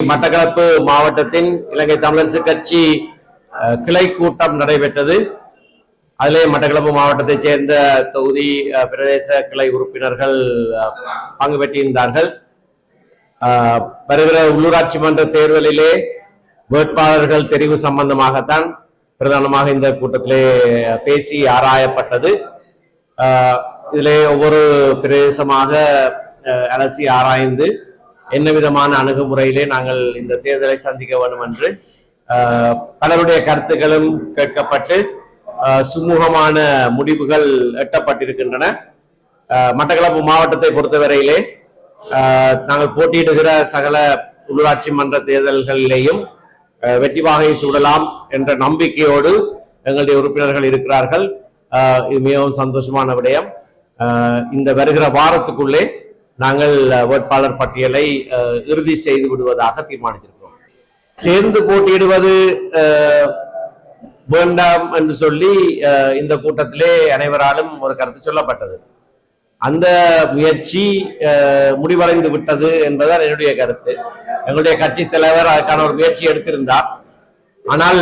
மட்டக்களப்பு மாவட்டத்தின் இலங்கை தமிழரசு கட்சி கிளை கூட்டம் நடைபெற்றது. அதிலே மட்டக்களப்பு மாவட்டத்தைச் சேர்ந்த தொகுதி பிரதேச கிளை உறுப்பினர்கள் பங்கு பெற்றிருந்தார்கள். வருகிற உள்ளூராட்சி மன்ற தேர்தலிலே வேட்பாளர்கள் தெரிவு சம்பந்தமாகத்தான் பிரதானமாக இந்த கூட்டத்திலே பேசி ஆராயப்பட்டது. இதிலே ஒவ்வொரு பிரதேசமாக அஹ், அலசி ஆராய்ந்து என்ன விதமான அணுகுமுறையிலே நாங்கள் இந்த தேர்தலை சந்திக்க வேண்டும் என்று பலருடைய கருத்துக்களும் கேட்கப்பட்டு சுமூகமான முடிவுகள் எட்டப்பட்டிருக்கின்றன. மட்டக்களப்பு மாவட்டத்தை பொறுத்தவரையிலே நாங்கள் போட்டியிடுகிற சகல உள்ளூராட்சி மன்ற தேர்தல்களிலேயும் வெற்றி வாகை சூடலாம் என்ற நம்பிக்கையோடு எங்களுடைய உறுப்பினர்கள் இருக்கிறார்கள். இது மிகவும் சந்தோஷமான விடயம். இந்த வருகிற வாரத்துக்குள்ளே நாங்கள் வேட்பாளர் பட்டியலை இறுதி செய்து விடுவதாக தீர்மானித்திருக்கிறோம். சேர்ந்து போட்டியிடுவது வேண்டாம் என்று சொல்லி அஹ், இந்த கூட்டத்திலே அனைவராலும் ஒரு கருத்து சொல்லப்பட்டது. அந்த முயற்சி முடிவடைந்து விட்டது என்பதுதான் என்னுடைய கருத்து. எங்களுடைய கட்சி தலைவர் அதற்கான ஒரு முயற்சி எடுத்திருந்தார். ஆனால்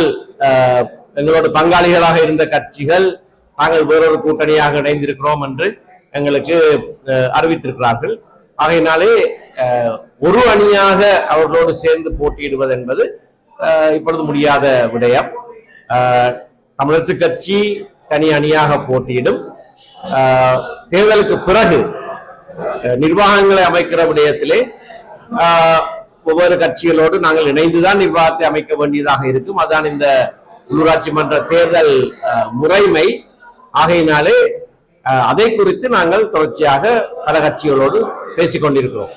எங்களோட பங்காளிகளாக இருந்த கட்சிகள் நாங்கள் வேறொரு கூட்டணியாக இணைந்திருக்கிறோம் என்று எங்களுக்கு அறிவித்திருக்கிறார்கள். ஆகையினாலே ஒரு அணியாக அவர்களோடு சேர்ந்து போட்டியிடுவது என்பது இப்பொழுது முடியாத விடயம். தமிழரசு கட்சி தனி அணியாக போட்டியிடும். தேர்தலுக்கு பிறகு நிர்வாகங்களை அமைக்கிற விடயத்திலே ஒவ்வொரு கட்சிகளோடு நாங்கள் இணைந்துதான் நிர்வாகத்தை அமைக்க வேண்டியதாக இருக்கும். அதான் இந்த உள்ளூராட்சி மன்ற தேர்தல் முறைமை. ஆகையினாலே அதை குறித்து நாங்கள் தொடர்ச்சியாக பல கட்சிகளோடு பேசிக்கொண்டிருக்கிறோம்.